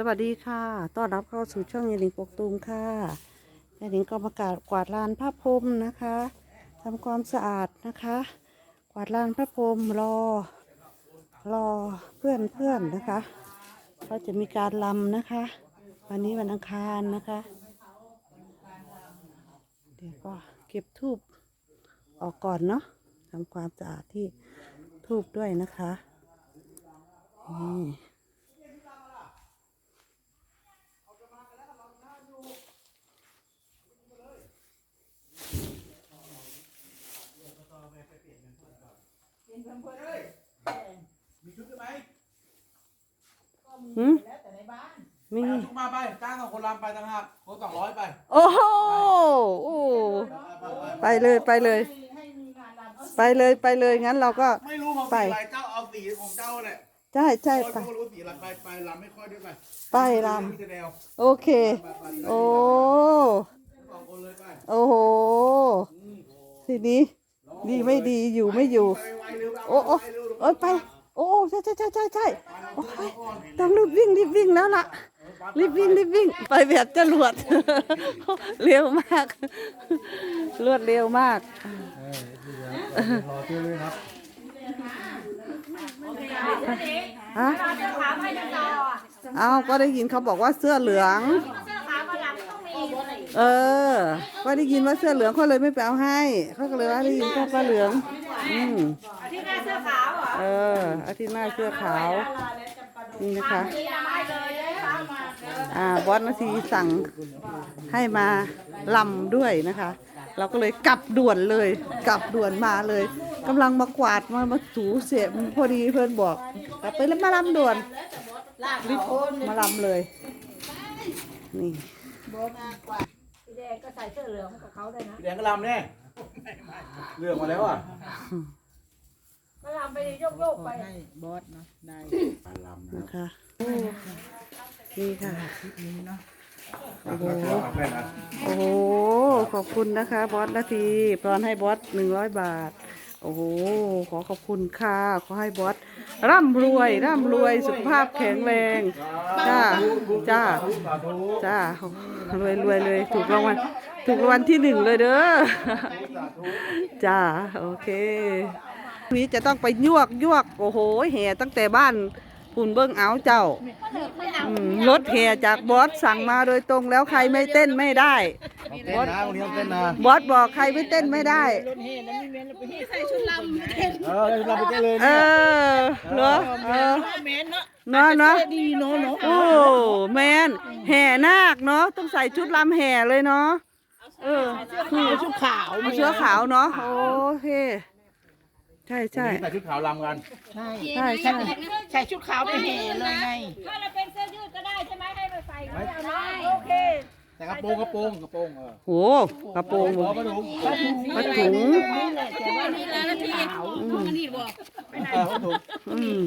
สวัสดีค่ะ ต้อนรับเข้าสู่ช่องยายหนิงปกตูมค่ะยายหนิงก็ประกาศกวาดลานพระพรหมนะคะทำความสะอาดนะคะ กวาดลานพระพรหมรอ รอเพื่อนเพื่อนนะคะก็จะมีการลำนะคะ วันนี้วันอังคารนะคะ เดี๋ยวก็เก็บทูบออกก่อนเนาะทำความสะอาดที่ทูบด้วยนะคะนี่ มีชุดด้วยไหมหืมมีไปเอาชุดมาไปจ้างกับคนรำไปต่างหากคนสองร้อยไป โอ้โหโอ้ไปไปไปเลยไปเลย ไปเลยไปเลยงั้นเราก็ไม่รู้ของไปสีอะไรเจ้าเอาสีของเจ้าแหละใช่ใช่เจ้าไปไม่รู้สีอะไรไปไปรำไม่ค่อยด้วยไปไปรมีแต่แนวำโอเคไปไปโอ้สองคนเลยไปโอ้โหทีนี้ ดีไม่ดีอยู่ไม่อยู่ไปไวเร็วโอ้โอ้โอ้ยไป โอ้ใช่ใช่ใช่ใช่ใช่โอ้ยต้องรีบวิ่งรีบวิ่งแล้วล่ะรีบวิ่งรีบวิ่ง ไปแบบจรวด เร็วมาก รวดเร็วมากรอเชื่อเลยครับฮะเอาก็ได้ยินเขาบอกว่าเสื้อเหลือง เออก็ได้ยินว่าเสื้อเหลืองเขาเลยไม่ไปเอาให้เขาก็เลยว่าได้ยินแค่ป้าเหลืองอืมที่หน้าเสื้อขาวเหรอเอออาทิตย์หน้าเสื้อขาวนี่นะคะมีอะไรเลยนะคะมาอ่าบอสนาทีสั่งให้มาลำด้วยนะคะ เราก็เลยกลับด่วนเลยกลับด่วนมาเลยกำลังมากวาดมามาถูเสียพอดีเพื่อนบอกกลับไปแล้วมาลำด่วนรีบมาลำเลยนี่สี แดงก็ใส่เสื้อเหลืองกับเขาด้วยนะพี่แดงก็รำแน่เรื่องมาแล้วอะก็ลำไปโยกโยกๆไปนะคะนี่ค่ะโอ้โห โอ้โห ขอบคุณนะคะ บอสนาทีตอนให้บอสหนึ่งร้อยบาท โอ้โห ขอขอบคุณค่ะ ขอให้บอสร่ำรวย ร่ำรวยสุขภาพแข็งแรง จ้า จ้า จ้ารวยรวยเลย ถูกรางวัล ถูกรางวัลที่หนึ่งเลยเด้อ จ้า โอเควันนี้จะต้องไปยวกยวก โอ้โหแห่ตั้งแต่บ้านปุ่นเบิ้งเอาเจ้า รถแห่จากบอสสั่งมาโดยตรงแล้วใครไม่เต้นไม่ได้ บอสนะวันนี้ต้องเต้นนะบอสบอกใครไม่เต้นไม่ได้เออเราไปเต้นเลยเออเหรอเออเนาะเนาะโอ้แมนแห่นาคเนาะต้องใส่ชุดลำแห่เลยเนาะเออชุดขาวเอาเสื้อขาวเนาะโอเคใช่ใช่ ใส่ชุดขาวรำกันใช่ใช่ ใส่ชุดขาวไปเห็นเลยไงถ้าเราเป็นเสื้อยืดก็ได้ใช่ไหมให้มาใส่ก็ได้โอเค แต่กระโปรงกระโปรงกระโปรงเออโหกระโปรงหัวมาถุงผ้าถุงแต่ว่านี่แล้วที่ขาวนี่บอกเออผ้าถุงอืม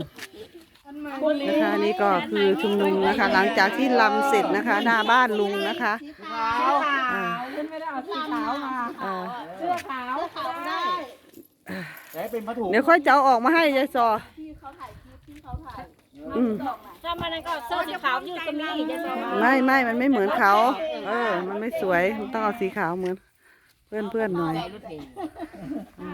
นะคะนี่ก็คือชุมนุมนะคะ หลังจากที่ลำเสร็จนะคะ หน้าบ้านลุงนะคะขาวขาวฉันไม่ได้เอาสีขาวมาอ่าเสื้อขาวได้แต่ให้เป็นผ้าถุงเดี๋ยวค่อยจะเอาออกมาให้ยายซออืมถ้ามันก็เสื้อสีขาวยืดก็มีจะใส่มาไม่ไม่มันไม่เหมือนเขา เออ มันไม่สวยมันต้องเอาสีขาวเหมือน เพื่อนเพื่อนๆหน่อย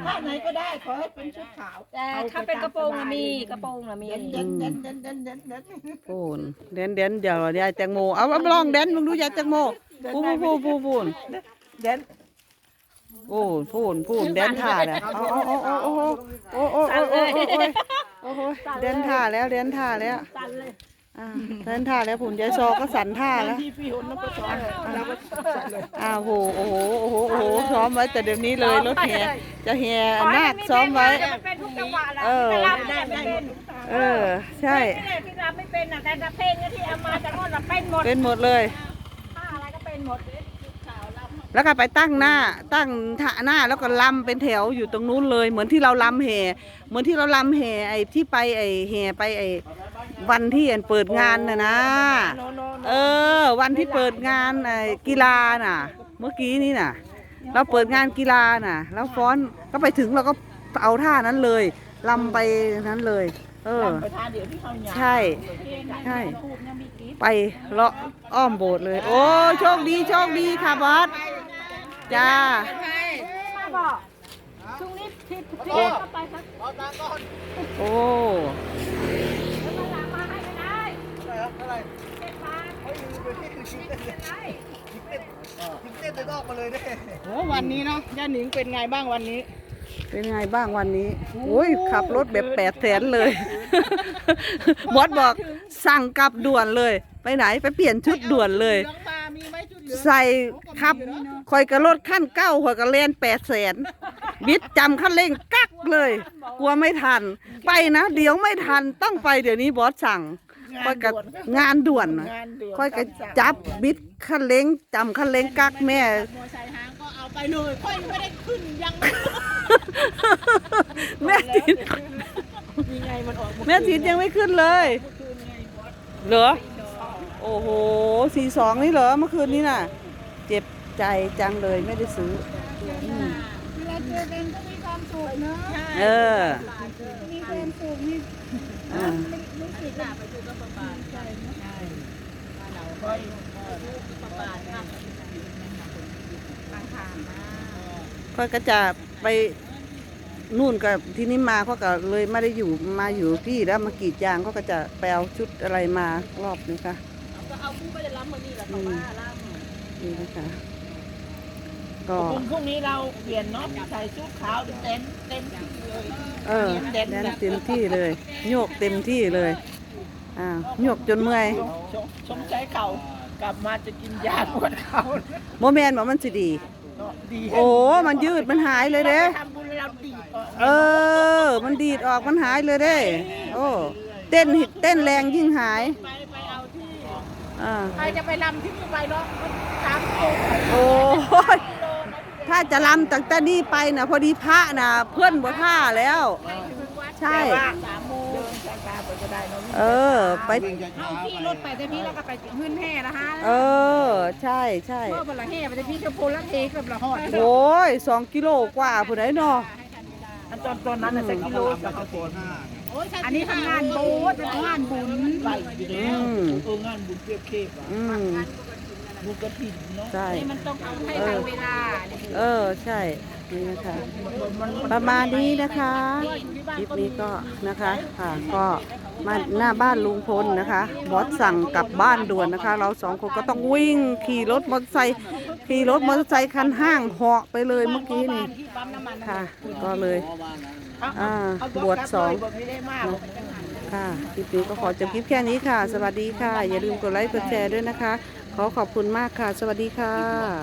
ผ้าไหนก็ได้ขอให้เป็นชุดขาวแต่ถ้าเป็นกระโปรงน่ะมีกระโปรงน่ะมี เด่นเด่นเด่นเด่นเด่นเด่นโอ้นเดนเดนเดี๋ยวยายแตงโมเอาเอาลองเดนมึงดูยายแตงโมพูนพูนพูนพูนเด่นโอ้พูนพูนเดนท่าแล้วเอาเอาเอาเอาโอ้โอ้โอ้โอ้โอ้โอ้โอ้โอ้เดนท่าแล้วเดนท่าแล้ว สั่นเลย อ่าเดนท่าแล้วผุนยายซอก็สั่นท่าแล้วที่พี่หุ่นน้ำกระสอนเราก็ใส่เลยอ้าวโหโอ้โหโอ้โหโอ้โหซ้อมไว้แต่เดี๋ยวนี้เลยรถแห่จะแห่นาคซ้อมไว้ มันเป็นทุกจังหวะแหละเออแต่รำเนี่ยไม่เป็นเออ ใช่ที่เนี่ยที่รำไม่เป็นน่ะแต่ละเพลงเนี่ยที่เอามาจากโน่นน่ะเป็นหมดเป็นหมดเลยผ้าอะไรก็เป็นหมดแล้วก็ไปตั้งหน้าตั้งท่าหน้าแล้วก็ลำเป็นแถวอยู่ตรงนู้นเลย เหมือนที่เราลำแห่ เหมือนที่เราลำแห่ไอ้ที่ไปไอ้แห่ไปไอ้ วันที่อันเปิดงานน่ะนะ เออ วันที่เปิดงานไอ้กีฬาน่ะ เมื่อกี้นี่น่ะ เราเปิดงานกีฬาน่ะ แล้วฟ้อนก็ไปถึงเราก็เอาท่านั้นเลยลำไปนั้นเลย เออไปทานเดี๋ยวที่เขาหยาใช่ ใช่พูดเนี่ยมีกิ๊บไปเลาะอ้อมโบสถ์เลย โอ้โชคดีโชคดีค่ะบอสจ้ามาบอกช่วงนี้ผิดผิดเข้าไปครับโอ้ เป็นไรโอ้วันนี้เนาะย่าหนิงเป็นไงบ้างวันนี้ เป็นไงบ้างวันนี้โอ้ยขับรถแบบแปดแสนเลยบอสบอกสั่งกลับด่วนเลย ไปไหนไปเปลี่ยนชุดด่วนเลย เหลืองมามีไหมชุดเหลืองใส่ขับคอยกระรถขั้นเก้าคอยกระเล่นแปดแสนบิดจำขั้นเร่งกักเลย กลัวไม่ทัน ไปนะ เดี๋ยวไม่ทันต้องไปเดี๋ยวนี้บอสสั่ง คอยกับงานด่วนน่ะงานด่วนค่อยก็จับบิดคันเล้งจำคันเล้งกักแม่มอไซค์หางก็เอาไปเลยค่อยยังไม่ได้ขึ้นยังไม่แม่ทินมีไงมันออกแม่ทินยังไม่ขึ้นเลยคืนไงบอสเหรอโอ้โหสี่สองนี่เหรอเมื่อคืนนี้น่ะ เจ็บใจจังเลยไม่ได้ซื้ออืมเวลาเจอกันก็มีความสุขเนาะเออมีความสุขนี่ อ่ารู้สึกแบบไปดูก็ประบาทใช่ใช่เราค่อยประบาทนะบางทางนะค่อยก็จะไปนู่นกับที่นี่มาเขาก็เลยไม่ได้อยู่มาอยู่พี่แล้วมากรีดยางเขาก็จะไปเอาชุดอะไรมารอบนี้ค่ะก็เอาผู้ไปรับคนนี้แหละเขาว่าล่ำนี่นะคะ ก็พรุ่งนี้เราเปลี่ยนเนาะใส่ชุดขาวเต็มเต็มที่เลยเออแดนเต็มที่เลย โยกเต็มที่เลยอ้าวโยกจนเมื่อยชมชมใจเข่ากลับมาจะกินยาปวดเข่าโมแมนบอกมันสิดีเนาะดี โอ้ มันยืดมันหายเลยเด้ทำบุญแล้วเราดีดออกเออ มันดีดออกมันหายเลยเด้โอ้เต้นเต้นแรงยิ่งหายไปไปเอาที่อ่าใครจะไปลำที่นี่ไปเนาะมันสามโลโอ้ยถ้าจะลำตั้งแต่นี้ไปนะพอดีพระนะเพื่อนบ่ท่าแล้ว ใช่แต่ว่าสามโมงช้าๆไปก็ได้เนาะเออ ไป เอาที่รถไปแต่พี่แล้วก็ไปขึ้นแห่ละฮะเออ ใช่ใช่เมื่อวันละแห่ไปแต่พี่จะโพลังเทกับละหอดโอ้ยสองกิโลกว่าผู้ใดเนาะอันตอนตอนนั้นน่ะสักกิโลสักกิโลอันนี้ทำงานโบสถ์เป็นงานบุญไหลอยู่แล้วเอองานบุญเปรียบเทียบอะอืมบุญกระถิ่นเนาะใช่ นี่มันต้องเอาให้ทันเวลา เออใช่นี่นะคะ ประมาณนี้นะคะคลิปนี้ก็นะคะค่ะก็มาหน้าบ้านลุงพลนะคะบอสสั่งกลับบ้านด่วนนะคะ เราสองคนก็ต้องวิ่งขี่รถมอเตอร์ไซค์ขี่รถมอเตอร์ไซค์คันห้างเหาะไปเลยเมื่อกี้นี่ค่ะ ก็เลยอ่าบวชสองค่ะคลิปนี้ก็ขอจบคลิปแค่นี้ค่ะ สวัสดีค่ะ อย่าลืมกดไลค์กดแชร์ด้วยนะคะ ขอขอบคุณมากค่ะ สวัสดีค่ะ